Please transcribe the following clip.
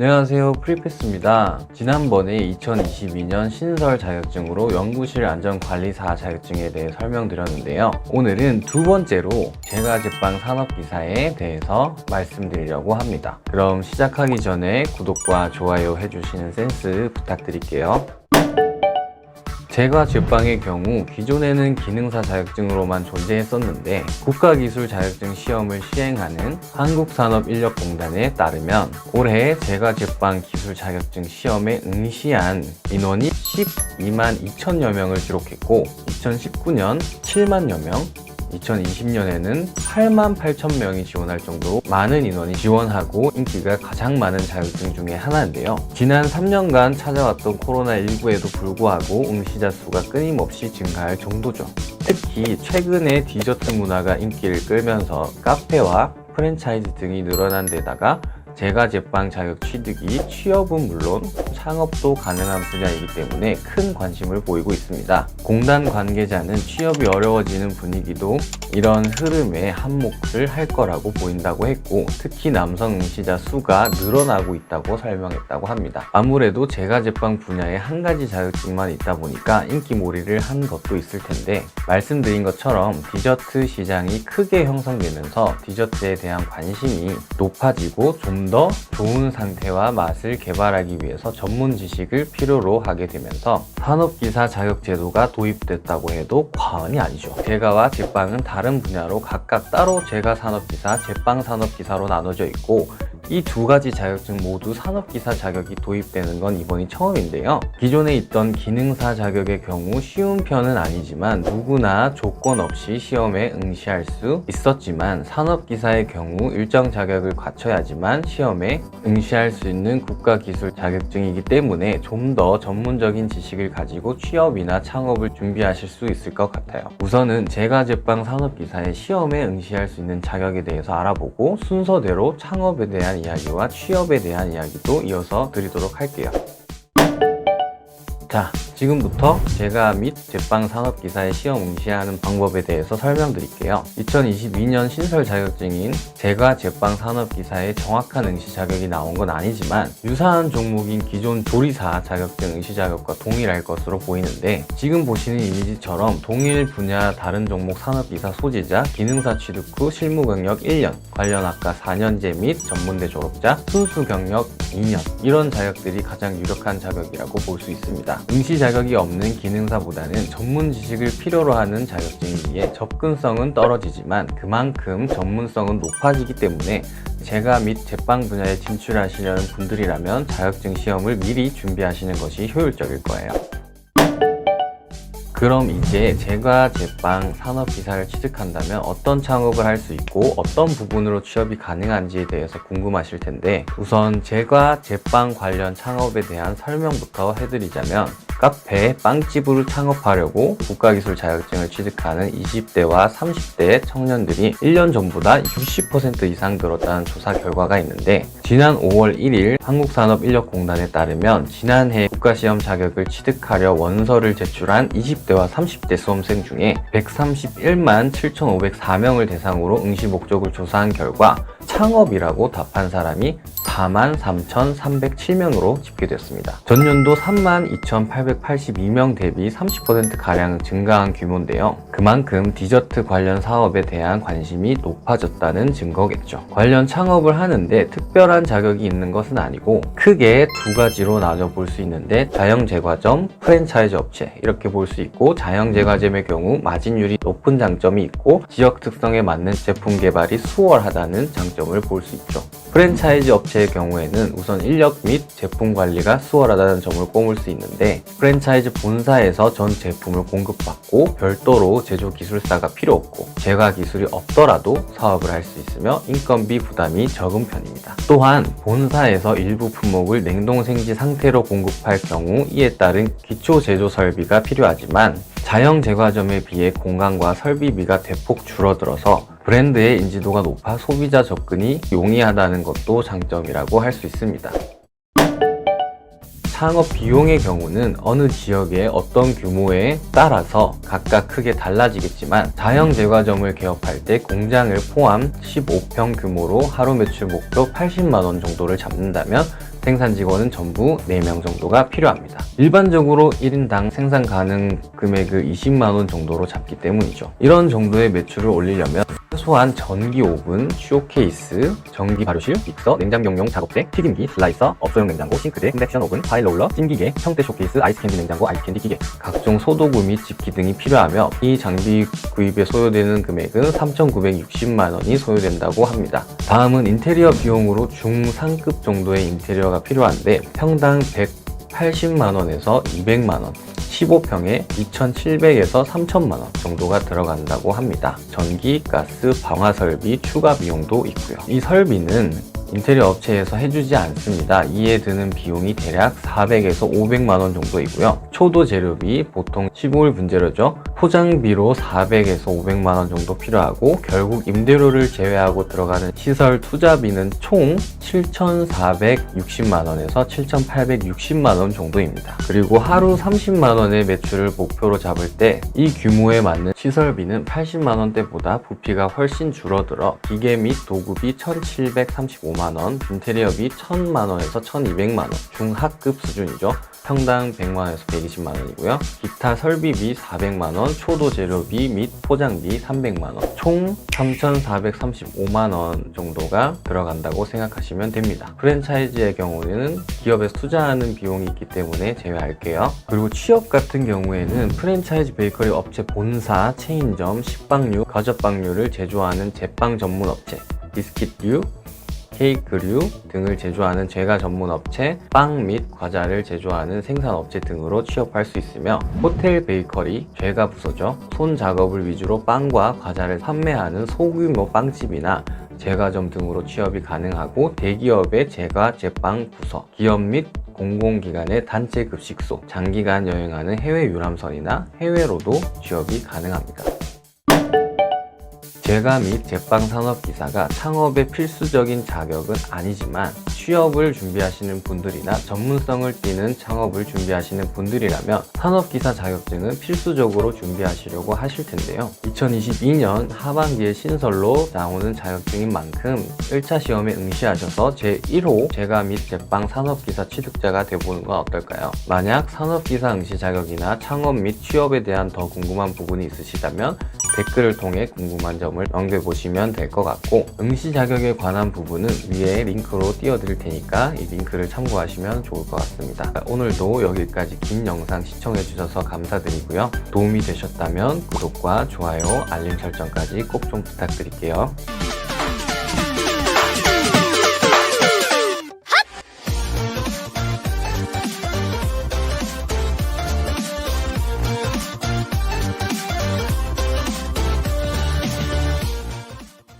안녕하세요. 프리패스입니다. 지난번에 2022년 신설 자격증으로 연구실 안전관리사 자격증에 대해 설명드렸는데요. 오늘은 두 번째로 제가 제빵 산업기사에 대해서 말씀드리려고 합니다. 그럼 시작하기 전에 구독과 좋아요 해주시는 센스 부탁드릴게요 제과 제빵의 경우 기존에는 기능사 자격증으로만 존재했었는데 국가기술 자격증 시험을 시행하는 한국산업인력공단에 따르면 올해 제과 제빵 기술 자격증 시험에 응시한 인원이 12만 2천여 명을 기록했고 2019년 7만여 명 2020년에는 8만 8천 명이 지원할 정도로 많은 인원이 지원하고 인기가 가장 많은 자격증 중에 하나인데요. 지난 3년간 찾아왔던 코로나19에도 불구하고 응시자 수가 끊임없이 증가할 정도죠. 특히 최근에 디저트 문화가 인기를 끌면서 카페와 프랜차이즈 등이 늘어난 데다가 제과 제빵 자격 취득이 취업은 물론 창업도 가능한 분야이기 때문에 큰 관심을 보이고 있습니다. 공단 관계자는 취업이 어려워지는 분위기도 이런 흐름에 한몫을 할 거라고 보인다고 했고 특히 남성 응시자 수가 늘어나고 있다고 설명했다고 합니다. 아무래도 제과 제빵 분야에 한 가지 자격증만 있다 보니까 인기몰이를 한 것도 있을 텐데 말씀드린 것처럼 디저트 시장이 크게 형성되면서 디저트에 대한 관심이 높아지고 좀더 좋은 상태와 맛을 개발하기 위해서 전문 지식을 필요로 하게 되면서 산업기사 자격 제도가 도입됐다고 해도 과언이 아니죠. 제과와 제빵은 다른 분야로 각각 따로 제과 산업기사, 제빵 산업기사로 나눠져 있고 이 두 가지 자격증 모두 산업기사 자격이 도입되는 건 이번이 처음인데요. 기존에 있던 기능사 자격의 경우 쉬운 편은 아니지만 누구나 조건 없이 시험에 응시할 수 있었지만 산업기사의 경우 일정 자격을 갖춰야지만 시험에 응시할 수 있는 국가기술 자격증이기 때문에 좀 더 전문적인 지식을 가지고 취업이나 창업을 준비하실 수 있을 것 같아요. 우선은 제가 제빵 산업기사의 시험에 응시할 수 있는 자격에 대해서 알아보고 순서대로 창업에 대한 이야기와 취업에 대한 이야기도 이어서 드리도록 할게요. 자, 지금부터 제가 및 제빵 산업 기사의 시험 응시하는 방법에 대해서 설명드릴게요. 2022년 신설 자격증인 제가 제빵 산업 기사의 정확한 응시 자격이 나온 건 아니지만 유사한 종목인 기존 조리사 자격증 응시 자격과 동일할 것으로 보이는데 지금 보시는 이미지처럼 동일 분야 다른 종목 산업 기사 소지자, 기능사 취득 후 실무 경력 1년, 관련 학과 4년제 및 전문대 졸업자, 순수 경력 2년 이런 자격들이 가장 유력한 자격이라고 볼 수 있습니다. 응시 자격 이 없는 기능사보다는 전문 지식을 필요로 하는 자격증이기에 접근성은 떨어지지만 그만큼 전문성은 높아지기 때문에 제가 및 제빵 분야에 진출하시려는 분들이라면 자격증 시험을 미리 준비하시는 것이 효율적일 거예요. 그럼 이제 제가 제빵 산업기사를 취득한다면 어떤 창업을 할 수 있고 어떤 부분으로 취업이 가능한지에 대해서 궁금하실 텐데 우선 제과 제빵 관련 창업에 대한 설명부터 해드리자면 카페, 빵집으로 창업하려고 국가기술 자격증을 취득하는 20대와 30대 청년들이 1년 전보다 60% 이상 늘었다는 조사 결과가 있는데 지난 5월 1일 한국산업인력공단에 따르면 지난해 국가시험 자격을 취득하려 원서를 제출한 20대와 30대 수험생 중에 131만 7,504명을 대상으로 응시 목적을 조사한 결과 창업이라고 답한 사람이 4만 3,307명으로 집계됐습니다. 전년도 3만 2,882명 대비 30%가량 증가한 규모인데요. 그만큼 디저트 관련 사업에 대한 관심이 높아졌다는 증거겠죠. 관련 창업을 하는데 특별한 자격이 있는 것은 아니고 크게 두 가지로 나눠 볼 수 있는데 자영제과점, 프랜차이즈 업체 이렇게 볼 수 있고 자영제과점의 경우 마진율이 높은 장점이 있고 지역 특성에 맞는 제품 개발이 수월하다는 장점 을 볼 수 있죠. 프랜차이즈 업체의 경우에는 우선 인력 및 제품 관리가 수월하다는 점을 꼽을 수 있는데 프랜차이즈 본사에서 전 제품을 공급받고 별도로 제조 기술사가 필요 없고 제과 기술이 없더라도 사업을 할 수 있으며 인건비 부담이 적은 편입니다. 또한 본사에서 일부 품목을 냉동 생지 상태로 공급할 경우 이에 따른 기초 제조 설비가 필요하지만 자영 제과점에 비해 공간과 설비비가 대폭 줄어들어서 브랜드의 인지도가 높아 소비자 접근이 용이하다는 것도 장점이라고 할 수 있습니다. 창업 비용의 경우는 어느 지역의 어떤 규모에 따라서 각각 크게 달라지겠지만 자영 제과점을 개업할 때 공장을 포함 15평 규모로 하루 매출 목표 80만 원 정도를 잡는다면 생산 직원은 전부 4명 정도가 필요합니다. 일반적으로 1인당 생산 가능 금액을 20만 원 정도로 잡기 때문이죠. 이런 정도의 매출을 올리려면 최 소한 전기 오븐, 쇼케이스, 전기 발효실, 믹서, 냉장경용 작업대, 튀김기, 슬라이서, 업소용 냉장고, 싱크대, 인덕션 오븐, 파일 롤러, 찜기계, 형태 쇼케이스, 아이스캔디 냉장고, 아이스캔디 기계, 각종 소도구 및 집기 등이 필요하며 이 장비 구입에 소요되는 금액은 3,960만 원이 소요된다고 합니다. 다음은 인테리어 비용으로 중상급 정도의 인테리어가 필요한데 평당 180만 원에서 200만 원, 15평에 2,700에서 3,000만 원 정도가 들어간다고 합니다. 전기, 가스, 방화 설비 추가 비용도 있고요. 이 설비는 인테리어 업체에서 해주지 않습니다. 이에 드는 비용이 대략 400에서 500만 원 정도이고요. 초도 재료비 보통 15일 분재료죠. 포장비로 400에서 500만 원 정도 필요하고 결국 임대료를 제외하고 들어가는 시설 투자비는 총 7,460만 원에서 7,860만 원 정도입니다. 그리고 하루 30만 원의 매출을 목표로 잡을 때 이 규모에 맞는 시설비는 80만 원대보다 부피가 훨씬 줄어들어 기계 및 도구비 1,735만 원, 인테리어비 1,000만 원에서 1,200만 원, 중하급 수준이죠. 평당 100만 원에서 120만 원이고요. 기타 설비비 400만 원, 초도 재료비 및 포장비 300만 원, 총 3,435만 원 정도가 들어간다고 생각하시면 됩니다. 프랜차이즈의 경우에는 기업에서 투자하는 비용이 있기 때문에 제외할게요. 그리고 취업 같은 경우에는 프랜차이즈 베이커리 업체 본사, 체인점, 식빵류, 거젓빵류를 제조하는 제빵 전문 업체, 비스킷류, 케이크류 등을 제조하는 제과 전문 업체, 빵 및 과자를 제조하는 생산 업체 등으로 취업할 수 있으며 호텔 베이커리, 제과 부서죠. 손 작업을 위주로 빵과 과자를 판매하는 소규모 빵집이나 제과점 등으로 취업이 가능하고 대기업의 제과 제빵 부서, 기업 및 공공기관의 단체 급식소, 장기간 여행하는 해외 유람선이나 해외로도 취업이 가능합니다. 제과 및 제빵 산업 기사가 창업의 필수적인 자격은 아니지만 취업을 준비하시는 분들이나 전문성을 띠는 창업을 준비하시는 분들이라면 산업 기사 자격증은 필수적으로 준비하시려고 하실 텐데요. 2022년 하반기에 신설로 나오는 자격증인 만큼 1차 시험에 응시하셔서 제1호 제과 및 제빵 산업 기사 취득자가 되보는 건 어떨까요? 만약 산업 기사 응시 자격이나 창업 및 취업에 대한 더 궁금한 부분이 있으시다면 댓글을 통해 궁금한 점을 남겨보시면 될 것 같고 응시 자격에 관한 부분은 위에 링크로 띄워드릴 테니까 이 링크를 참고하시면 좋을 것 같습니다. 오늘도 여기까지 긴 영상 시청해주셔서 감사드리고요. 도움이 되셨다면 구독과 좋아요, 알림 설정까지 꼭 좀 부탁드릴게요.